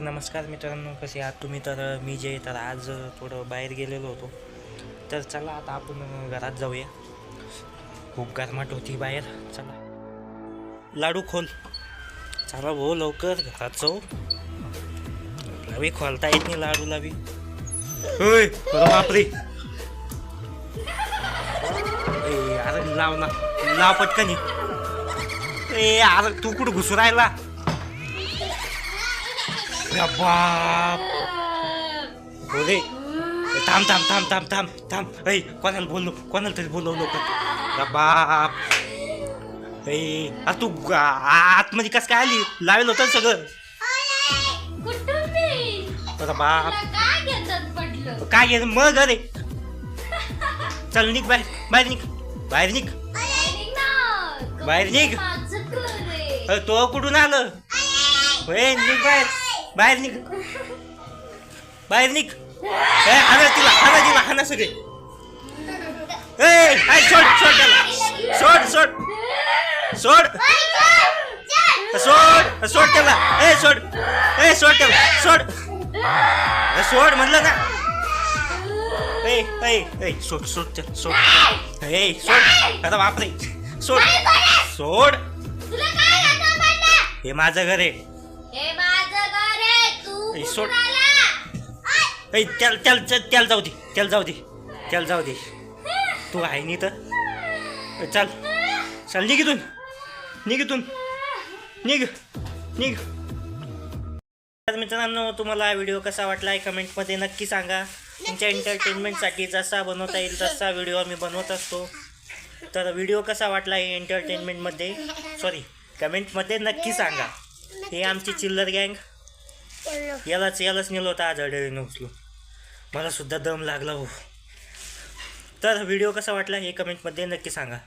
नमस्कार मित्रांनो कसे आहात तुम्ही? तर मी जे तर आज थोडं बाहेर गेलेलो होतो. तर चला आता आपण घरात जाऊया. खूप गरमाट होती बाहेर. चला. लाडू खोल. चला भाऊ लवकर घरात जाऊ. लावी खोलता येत नाही लाडूला बी होय अरे बापरे. ए, अरे लाव ना. लाव पटकन ये. ए अरे तू कुठं घुसू राहिला? या बाप. बोले थांब थांब थांब थांब थांब थांब. ऐ कोणाला बोललो? कोणाला तरी बोलव लवकर या बाप. ऐ आ तू आतमध्ये कस काय आली? लावेल होतं सगळं. अरे बाप. काय घेतात पडलं काय घे मग अरे. चल निघ बाहेर. बाहेर निघ. बाहेर निघ. बाहेर निघ. अरे तो कुठून आलं? होय निघ बाहेर. बाहेर निघ. बाहेर निघ. ए, हाणा तिला हाणा तिला हाणा सगळे. सोड सोड त्याला. सोड सोड. सोड. सोड सोड त्याला. ए सोड. ए सोड त्याला. सोड. सोड म्हणलं ना. ए ए ए सोड सोड त्याला सोड. ए सोड. आता बापरे सोड. सोड? हे माझं घर आहे हे माझं घर आहे. तू ए, कुठून सोड. ऐ त्याला त्याला त्याला- जाऊ दे त्याला जाऊ दे त्याला जाऊ दे. तू आहे नी तर चल चल निघ इथून. निघ निघ निघ. तर मित्रांनो तुम्हाला व्हिडिओ कसा वाटला आहे कमेंटमध्ये नक्की सांगा. तुमच्या एंटरटेनमेंटसाठी जसा बनवता येईल तसा व्हिडिओ आम्ही बनवत असतो. तर व्हिडिओ कसा वाटला आहे एंटरटेनमेंटमध्ये सॉरी कमेंटमध्ये नक्की सांगा. हे आमची चिल्लर गँग. यालाच यालाच नेलो होतं आज अडळीनं उचलून. मला सुद्धा दम लागला हो. तर व्हिडिओ कसा वाटला हे कमेंटमध्ये नक्की सांगा.